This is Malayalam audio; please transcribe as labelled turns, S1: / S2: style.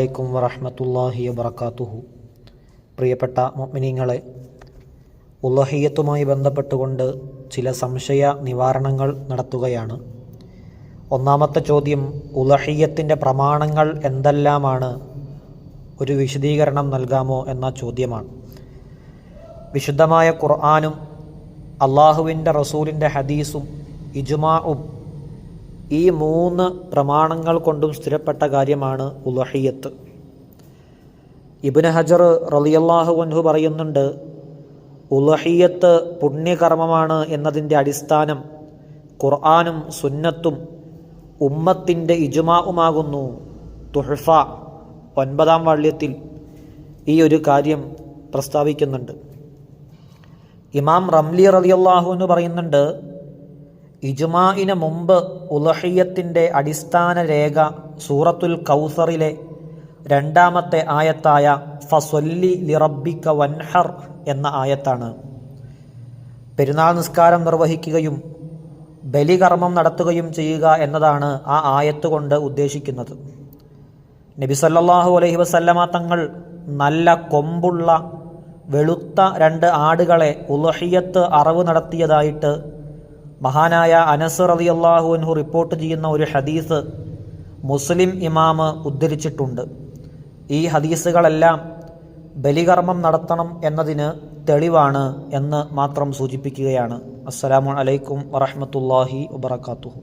S1: അലൈക്കും വറഹമത്തല്ലാഹി വബർക്കാത്തുഹു പ്രിയപ്പെട്ട മൊമിനിങ്ങളെ ഉള്ളഹയ്യത്തുമായി ബന്ധപ്പെട്ടുകൊണ്ട് ചില സംശയ നിവാരണങ്ങൾ നടത്തുകയാണ്. ഒന്നാമത്തെ ചോദ്യം ഉലഹിയത്തിന്റെ പ്രമാണങ്ങൾ എന്തെല്ലാമാണ്? ഒരു വിശദീകരണം നൽകാമോ എന്ന ചോദ്യമാണ്. വിശുദ്ധമായ ഖുർആാനും അള്ളാഹുവിന്റെ റസൂലിന്റെ ഹദീസും ഇജുമാവും ഈ മൂന്ന് പ്രമാണങ്ങൾ കൊണ്ടും സ്ഥിരപ്പെട്ട കാര്യമാണ് ഉലഹിയത്ത്. ഇബിന് ഹജർ റളിയല്ലാഹു അൻഹു പറയുന്നുണ്ട് ഉലഹിയത്ത് പുണ്യകർമ്മമാണ് എന്നതിന്റെ അടിസ്ഥാനം ഖുർആാനും സുന്നത്തും ഉമ്മത്തിന്റെ ഇജുമാവുമാകുന്നു. തുഹഫ ഒൻപതാം വാള്യത്തിൽ ഈ ഒരു കാര്യം പ്രസ്താവിക്കുന്നുണ്ട്. ഇമാം റംലി റളിയല്ലാഹു എന്ന് പറയുന്നുണ്ട് ഇജുമാഇന് മുമ്പ് ഉലഹിയത്തിന്റെ അടിസ്ഥാന രേഖ സൂറത്തുൽ കൗസറിലെ രണ്ടാമത്തെ ആയത്തായ ഫസ്വല്ലി ലിറബിക്ക വൻഹർ എന്ന ആയത്താണ്. പെരുന്നാൾ നിസ്കാരം നിർവഹിക്കുകയും ബലികർമ്മം നടത്തുകയും ചെയ്യുക എന്നതാണ് ആ ആയത്ത് കൊണ്ട് ഉദ്ദേശിക്കുന്നത് നബിസല്ലാഹു അലൈഹി വസല്ലമ തങ്ങൾ നല്ല കൊമ്പുള്ള വെളുത്ത രണ്ട് ആടുകളെ ഉലഹിയത്ത് അറവ് നടത്തിയതായിട്ട് മഹാനായ അനസ് റളിയല്ലാഹു അൻഹു റിപ്പോർട്ട് ചെയ്യുന്ന ഒരു ഹദീസ് മുസ്ലിം ഇമാമ് ഉദ്ധരിച്ചിട്ടുണ്ട്. ഈ ഹദീസുകളെല്ലാം ബലികർമ്മം നടത്തണം എന്നതിന് തെളിവാണ് എന്ന് മാത്രം സൂചിപ്പിക്കുകയാണ്. അസ്സലാമു അലൈക്കും വറഹമത്തല്ലാഹി വബറകാതുഹു.